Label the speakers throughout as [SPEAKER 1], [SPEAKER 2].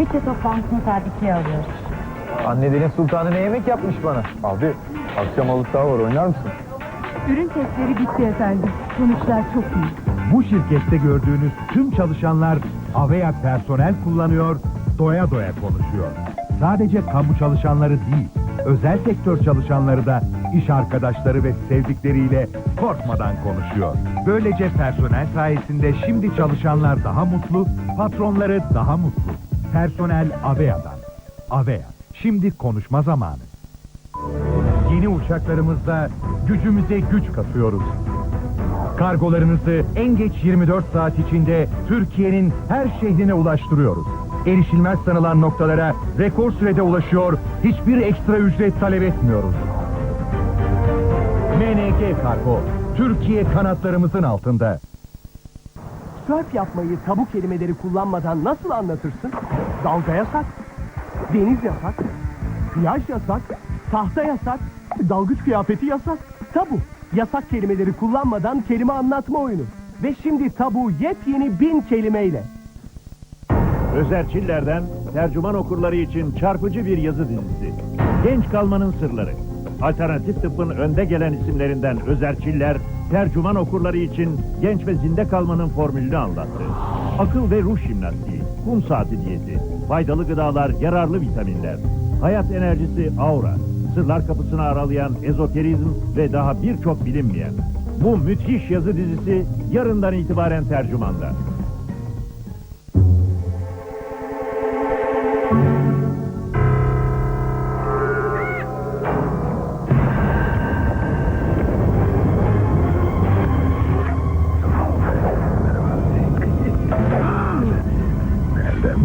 [SPEAKER 1] Lise toplantısını 2'ye alıyoruz.
[SPEAKER 2] Anne Deniz Sultanı ne yemek yapmış bana?
[SPEAKER 3] Abi akşam halı saha var oynar mısın?
[SPEAKER 4] Ürün testleri bitti efendim. Sonuçlar çok iyi.
[SPEAKER 5] Bu şirkette gördüğünüz tüm çalışanlar Avea personel kullanıyor, doya doya konuşuyor. Sadece kamu çalışanları değil, özel sektör çalışanları da iş arkadaşları ve sevdikleriyle korkmadan konuşuyor. Böylece personel sayesinde şimdi çalışanlar daha mutlu, patronları daha mutlu. Personel Avea'dan. Avea, şimdi konuşma zamanı. Yeni uçaklarımızda gücümüze güç katıyoruz. Kargolarınızı en geç 24 saat içinde Türkiye'nin her şehrine ulaştırıyoruz. Erişilmez sanılan noktalara rekor sürede ulaşıyor, hiçbir ekstra ücret talep etmiyoruz. MNG Kargo, Türkiye kanatlarımızın altında.
[SPEAKER 6] Sörf yapmayı tabu kelimeleri kullanmadan nasıl anlatırsın? Dalga yasak, deniz yasak, plaj yasak, tahta yasak, dalgıç kıyafeti yasak. Tabu, yasak kelimeleri kullanmadan kelime anlatma oyunu. Ve şimdi tabu yepyeni bin kelimeyle.
[SPEAKER 7] Özerçiller'den tercüman okurları için çarpıcı bir yazı dizisi. Genç kalmanın sırları. Alternatif tıbbın önde gelen isimlerinden Özerçiller, tercüman okurları için genç ve zinde kalmanın formülünü anlattı. Akıl ve ruh jimnastiği, kum saati diyeti, faydalı gıdalar, yararlı vitaminler, hayat enerjisi aura, sırlar kapısını aralayan ezoterizm ve daha birçok bilinmeyen. Bu müthiş yazı dizisi yarından itibaren tercümanda.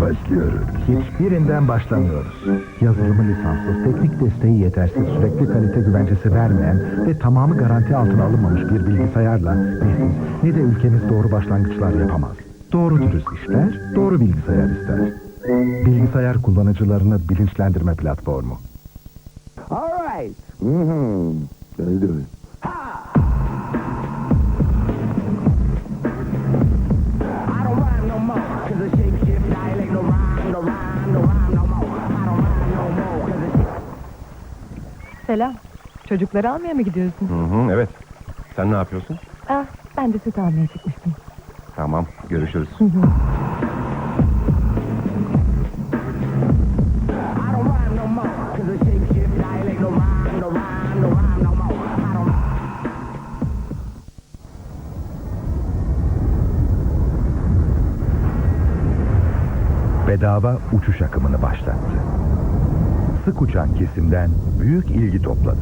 [SPEAKER 3] Başlıyoruz?
[SPEAKER 5] Hiçbirinden başlamıyoruz.
[SPEAKER 8] Yazılımı lisanssız, teknik desteği yetersiz, sürekli kalite güvencesi vermeyen ve tamamı garanti altına alınmamış bir bilgisayarla ne siz ne de ülkemiz doğru başlangıçlar yapamaz. Doğru dürüst işler, doğru bilgisayar ister. Bilgisayar kullanıcılarını bilinçlendirme platformu.
[SPEAKER 3] Alright. Mm-hmm. Let's do
[SPEAKER 4] Selam. Çocukları almaya mı gidiyorsun?
[SPEAKER 3] Hı hı, evet. Sen ne yapıyorsun?
[SPEAKER 4] Ah, ben de süt almaya çıkmıştım.
[SPEAKER 3] Tamam, görüşürüz.
[SPEAKER 6] I don't
[SPEAKER 5] bedava uçuş akımını başlattı. Sık uçan kesimden büyük ilgi topladı.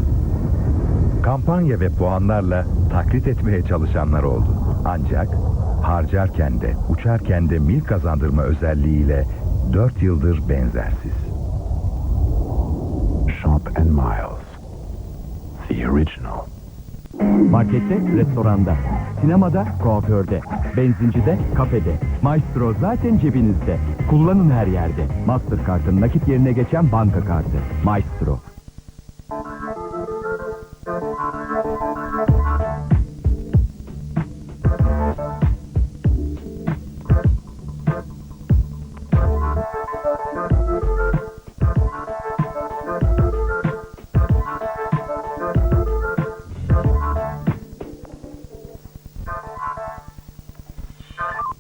[SPEAKER 5] Kampanya ve puanlarla taklit etmeye çalışanlar oldu. Ancak harcarken de uçarken de mil kazandırma özelliğiyle 4 yıldır benzersiz.
[SPEAKER 8] Shop and Miles. The original.
[SPEAKER 5] Markette, restoranda, sinemada, kuaförde, benzincide, kafede. Maestro zaten cebinizde. Kullanın her yerde. Mastercard'ın nakit yerine geçen banka kartı. Maestro.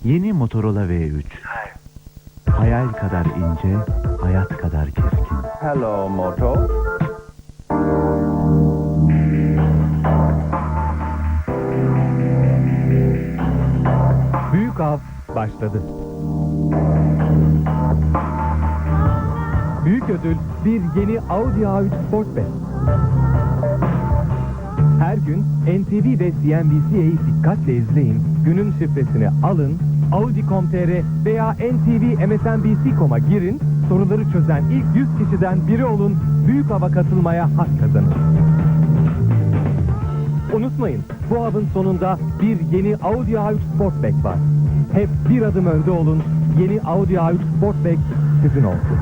[SPEAKER 9] Yeni Motorola V3. Hayal kadar ince, hayat kadar keskin.
[SPEAKER 3] Hello, Moto.
[SPEAKER 5] Büyük av başladı. Büyük ödül bir yeni Audi A3 Sportback. Her gün NTV ve CNBC'yi dikkatle izleyin, günün şifresini alın, Audi.com.tr veya NTV MSNBC.com'a girin, soruları çözen ilk 100 kişiden biri olun, büyük ava katılmaya hak kazanın. Unutmayın, bu avın sonunda bir yeni Audi A3 Sportback var. Hep bir adım önde olun, yeni Audi A3 Sportback sizin olsun.